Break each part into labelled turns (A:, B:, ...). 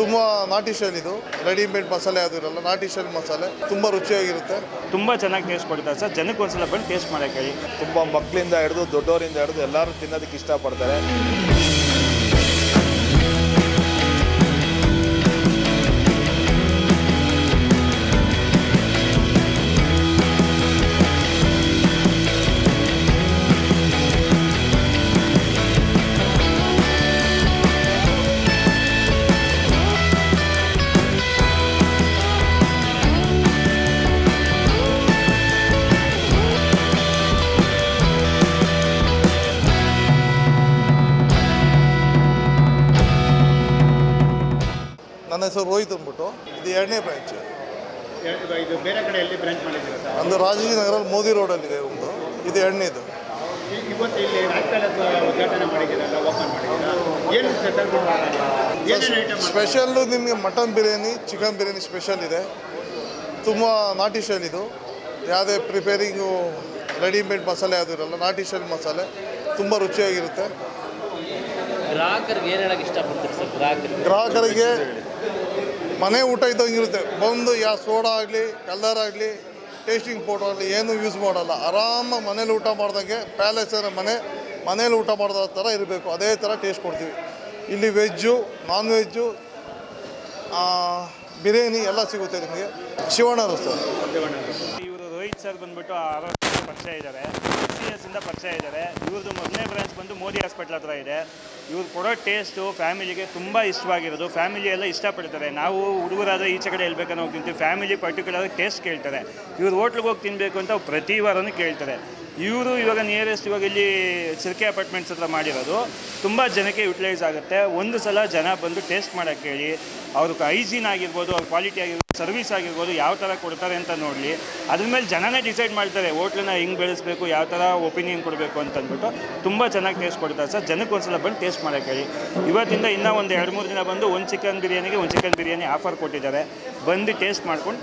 A: ತುಂಬ ನಾಟಿ ಶೈಲ್ ಇದು. ರೆಡಿಮೇಡ್ ಮಸಾಲೆ ಅದು ಇರಲ್ಲ ನಾಟಿ ಶೈಲ್ ಮಸಾಲೆ. ತುಂಬ ರುಚಿಯಾಗಿರುತ್ತೆ.
B: ತುಂಬ ಚೆನ್ನಾಗಿ ಟೇಸ್ಟ್ ಕೊಡ್ತಾರೆ ಸರ್. ಜನಕ್ಕೆ ಒಂದ್ಸಲ ಬಂದು ಟೇಸ್ಟ್ ಮಾಡಕ್ಕೆ ತುಂಬಾ
C: ತುಂಬ ಮಕ್ಕಳಿಂದ ಹಿಡಿದು ದೊಡ್ಡವರಿಂದ ಹಿಡಿದು ಎಲ್ಲರೂ ತಿನ್ನೋದಕ್ಕೆ ಇಷ್ಟಪಡ್ತಾರೆ.
A: ನನ್ನ ಹೆಸರು ರೋಹಿತ್ ಅಂದ್ಬಿಟ್ಟು ಇದು ಎರಡನೇ ಬ್ರಾಂಚ್
D: ಇದು ಬೇರೆ ಕಡೆ ಎಲ್ಲಿ ಬ್ರಾಂಚ್ ಮಾಡಿದ್ದೀರಾ ಸರ್?
A: ಒಂದು ರಾಜಾಜಿನಗರಲ್ಲಿ ಮೋದಿ ರೋಡಲ್ಲಿದೆ ಒಂದು. ಇದು ಎರಡನೇದು.
D: ಈ- ಇವತ್ತು ಇಲ್ಲಿ ರಾಜ್ ಪ್ಯಾಲೇಸ್ ಉದ್ಘಾಟನೆ ಮಾಡಿದ್ದೀರಲ್ಲ ಓಪನ್ ಮಾಡಿದ್ದೀರಾ? ಏನು ಸ್ಪೆಷಲ್ ಏನೇನು ಐಟಮ್
A: ಸ್ಪೆಷಲ್ಲು ನಿಮಗೆ mutton biryani chicken biryani special ಇದೆ. ತುಂಬ ನಾಟಿ ಶೈಲ್ ಇದು. ಯಾವುದೇ ಪ್ರಿಪೇರಿಂಗು ರೆಡಿಮೇಡ್ ಮಸಾಲೆ ಯಾವುದೂ ಇರಲ್ಲ ನಾಟಿ ಶೈಲ್ ಮಸಾಲೆ. ತುಂಬ ರುಚಿಯಾಗಿರುತ್ತೆ.
E: ಗ್ರಾಹಕರಿಗೆ ಏನು ಹೇಳಕ್ಕೆ ಇಷ್ಟಪಡ್ತೀರಿ ಸರ್? ಗ್ರಾಹಕರಿಗೆ
A: ಗ್ರಾಹಕರಿಗೆ ಮನೆ ಊಟ ಇದ್ದಂಗೆ ಇರುತ್ತೆ. ಬಂದು ಯಾವ ಸೋಡಾ ಆಗಲಿ, ಕಲ್ಲರ್ ಆಗಲಿ ಟೇಸ್ಟಿಂಗ್ ಪೌಡರ್ ಆಗಲಿ ಏನು ಯೂಸ್ ಮಾಡಲ್ಲ. ಆರಾಮ ಮನೇಲಿ ಊಟ ಮಾಡ್ದಂಗೆ ಪ್ಯಾಲೇಸ್ ಮನೆ, ಮನೇಲಿ ಊಟ ಮಾಡಿದ ಥರ ಇರಬೇಕು. ಅದೇ ಥರ ಟೇಸ್ಟ್ ಕೊಡ್ತೀವಿ. ಇಲ್ಲಿ ವೆಜ್ಜು ನಾನ್ ವೆಜ್ಜು ಬಿರಿಯಾನಿ ಎಲ್ಲ ಸಿಗುತ್ತೆ ನಿಮಗೆ. ಶಿವಣ್ಣರು ಸರ್.
B: ಇವರು ರೋಹಿತ್ ಸರ್ ಬಂದ್ಬಿಟ್ಟು ಆರೋಗ್ಯ ಪರಿಚಯ ಇದ್ದಾರೆ. ಸಿ ಇಂದ ಪರಿಚಯ ಇದ್ದಾರೆ. ಇವ್ರದ್ದು ಮೊದಲನೇ ಬ್ರಾಂಚ್ ಬಂದು ಮೋದಿ ಹಾಸ್ಪಿಟ್ಲ್ ಹತ್ರ ಇದೆ. ಇವ್ರು ಕೊಡೋ ಟೇಸ್ಟು ಫ್ಯಾಮಿಲಿಗೆ ತುಂಬ ಇಷ್ಟವಾಗಿರೋದು. ಫ್ಯಾಮಿಲಿ ಎಲ್ಲ ಇಷ್ಟಪಡ್ತಾರೆ. ನಾವು ಹುಡುಗರಾದ್ರೆ ಈಚೆ ಕಡೆ ಎಲ್ಬೇಕನ್ನೋ ಹೋಗಿ ತಿಂತೀವಿ. ಫ್ಯಾಮಿಲಿ ಪರ್ಟಿಕ್ಯುಲರ್ ಟೇಸ್ಟ್ ಕೇಳ್ತಾರೆ. ಇವ್ರು ಹೋಟ್ಲಿಗೆ ಹೋಗಿ ತಿನ್ನಬೇಕು ಅಂತ ಪ್ರತಿ ವಾರನೂ ಕೇಳ್ತಾರೆ. ಇವರು ಇವಾಗ ನಿಯರೆಸ್ಟ್ ಇವಾಗ ಇಲ್ಲಿ ಸಿರ್ಕೆ ಅಪಾರ್ಟ್ಮೆಂಟ್ಸ್ ಹತ್ರ ಮಾಡಿರೋದು. ತುಂಬ ಜನಕ್ಕೆ ಯುಟಿಲೈಸ್ ಆಗುತ್ತೆ. ಒಂದು ಸಲ ಜನ ಬಂದು ಟೇಸ್ಟ್ ಮಾಡೋಕ್ಕೆ ಹೇಳಿ ಅವ್ರ ಹೈಜೀನ್ ಆಗಿರ್ಬೋದು, ಅವ್ರ ಕ್ವಾಲಿಟಿ ಆಗಿರ್ಬೋದು ಸರ್ವಿಸ್ ಆಗಿರ್ಬೋದು ಯಾವ ಥರ ಕೊಡ್ತಾರೆ ಅಂತ ನೋಡಲಿ. ಅದ್ರ ಮೇಲೆ ಜನನೇ ಡಿಸೈಡ್ ಮಾಡ್ತಾರೆ ಹೋಟ್ಲನ್ನ ಹಿಂಗೆ ಬೆಳೆಸಬೇಕು ಯಾವ ಥರ ಒಪಿನಿಯನ್ ಕೊಡಬೇಕು ಅಂತ ಅಂದ್ಬಿಟ್ಟು ತುಂಬ ಚೆನ್ನಾಗಿ ಟೇಸ್ಟ್ ಕೊಡ್ತಾರೆ ಸರ್ ಜನಕ್ಕೆ ಒಂದ್ಸಲ ಬಂದು ಟೇಸ್ಟ್ ಮಾಡೋಕೆ ಹೇಳಿ ಇವತ್ತಿಂದ ಇನ್ನೂ ಒಂದು ಎರಡು ಮೂರು ದಿನ ಬಂದು ಒಂದು ಚಿಕನ್ ಬಿರಿಯಾನಿಗೆ ಒಂದು ಚಿಕನ್ ಬಿರಿಯಾನಿ ಆಫರ್ ಕೊಟ್ಟಿದ್ದಾರೆ. ಬಂದು ಟೇಸ್ಟ್ ಮಾಡ್ಕೊಂಡು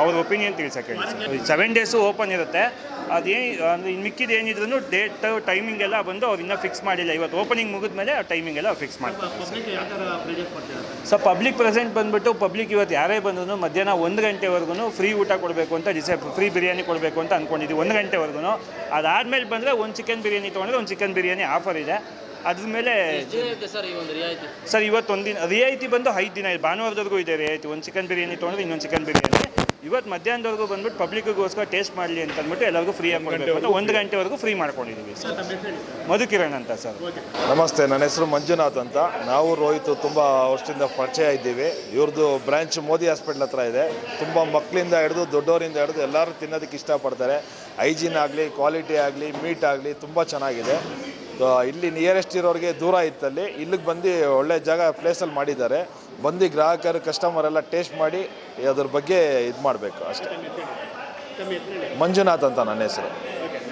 B: ಅವ್ರ ಒಪಿನಿಯನ್ ತಿಳ್ಸಕ್ಕೆ ಹೇಳಿ ಸೆವೆನ್ ಡೇಸು ಓಪನ್ ಇರುತ್ತೆ. ಅದೇ ಅಂದರೆ ಇನ್ನು ಮಿಕ್ಕಿದ ಏನಿದ್ರು ಡೇಟ್ ಟೈಮಿಂಗ್ ಎಲ್ಲ ಬಂದು ಅವ್ರು ಇನ್ನೂ ಫಿಕ್ಸ್ ಮಾಡಿಲ್ಲ. ಇವತ್ತು ಓಪನಿಂಗ್ ಮುಗಿದ್ಮೇಲೆ ಆ ಟೈಮಿಂಗ್ ಎಲ್ಲ ಫಿಕ್ಸ್ ಮಾಡ್ತಾರೆ
D: ಸರ್.
B: ಸೊ ಪಬ್ಲಿಕ್ ಪ್ರೆಸೆಂಟ್ ಬಂದುಬಿಟ್ಟು ಪಬ್ಲಿಕ್ ಇವತ್ತು ಯಾರೇ ಬಂದ್ರು ಮಧ್ಯಾಹ್ನ ಒಂದು ಗಂಟೆವರೆಗೂ ಫ್ರೀ ಊಟ ಕೊಡಬೇಕು ಅಂತ ಡಿಸೈಡ್ ಫ್ರೀ ಬಿರಿಯಾನಿ ಕೊಡಬೇಕು ಅಂತ ಅಂದ್ಕೊಂಡಿದ್ದೀವಿ ಒಂದು ಗಂಟೆವರೆಗೂ. ಅದಾದಮೇಲೆ ಬಂದರೆ ಒಂದು ಚಿಕನ್ ಬಿರಿಯಾನಿ ತೊಗೊಂಡ್ರೆ ಒಂದು ಚಿಕನ್ ಬಿರಿಯಾನಿ ಆಫರ್ ಇದೆ. ಅದ್ರ ಮೇಲೆ
E: ದಿನ ಸರ್
B: ಇವತ್ತೊಂದು ಒಂದಿನ ರಿಯಾಯಿತಿ ಬಂದು ಐದು ದಿನ ಇದೆ. ಭಾನುವಾರದವರೆಗೂ ಇದೆ ರಿಯಾಯಿತಿ. ಒಂದು ಚಿಕನ್ ಬಿರಿಯಾನಿ ತೊಗೊಂಡ್ರೆ ಇನ್ನೊಂದು ಚಿಕನ್ ಬಿರಿಯಾನಿ. ಇವತ್ತು ಮಧ್ಯಾಹ್ನದವರೆಗೂ ಬಂದ್ಬಿಟ್ಟು ಪಬ್ಲಿಕ್ಗೋಸ್ಕರ ಟೇಸ್ಟ್ ಮಾಡಲಿ ಅಂತ ಅಂದ್ಬಿಟ್ಟು ಎಲ್ಲರಿಗೂ ಫ್ರೀ ಆಗಿ ಕೊಡಬೇಕು. ಅಂತ ಒಂದು ಗಂಟೆವರೆಗೂ ಫ್ರೀ ಮಾಡ್ಕೊಂಡಿದ್ದೀವಿ ಮಧುಕಿರಣ್ ಅಂತ ಸರ್.
C: ನಮಸ್ತೆ ನನ್ನ ಹೆಸರು ಮಂಜುನಾಥ್ ಅಂತ. ನಾವು ರೋಹಿತ್ ತುಂಬ ವರ್ಷದಿಂದ ಪರಿಚಯ ಇದ್ದೀವಿ. ಇವ್ರದ್ದು ಬ್ರಾಂಚ್ ಮೋದಿ ಹಾಸ್ಪಿಟ್ಲ್ ಹತ್ರ ಇದೆ. ತುಂಬ ಮಕ್ಕಳಿಂದ ಹಿಡಿದು ದೊಡ್ಡವರಿಂದ ಹಿಡಿದು ಎಲ್ಲರೂ ತಿನ್ನೋದಕ್ಕೆ ಇಷ್ಟಪಡ್ತಾರೆ. ಹೈಜೀನ್ ಆಗಲಿ ಕ್ವಾಲಿಟಿ ಆಗಲಿ ಮೀಟ್ ಆಗಲಿ ತುಂಬ ಚೆನ್ನಾಗಿದೆ. ಸೊ, ಇಲ್ಲಿ ನಿಯರೆಸ್ಟ್ ಇರೋರಿಗೆ ದೂರ ಇತ್ತಲ್ಲಿ. ಇಲ್ಲಿಗೆ ಬಂದು ಒಳ್ಳೆ ಜಾಗ ಪ್ಲೇಸಲ್ಲಿ ಮಾಡಿದ್ದಾರೆ. ಬಂದು ಗ್ರಾಹಕರು ಕಸ್ಟಮರ್ ಎಲ್ಲ ಟೇಸ್ಟ್ ಮಾಡಿ ಅದ್ರ ಬಗ್ಗೆ ಇದು ಮಾಡಬೇಕು ಅಷ್ಟೇ. ಮಂಜುನಾಥ್ ಅಂತ ನನ್ನ ಹೆಸರು.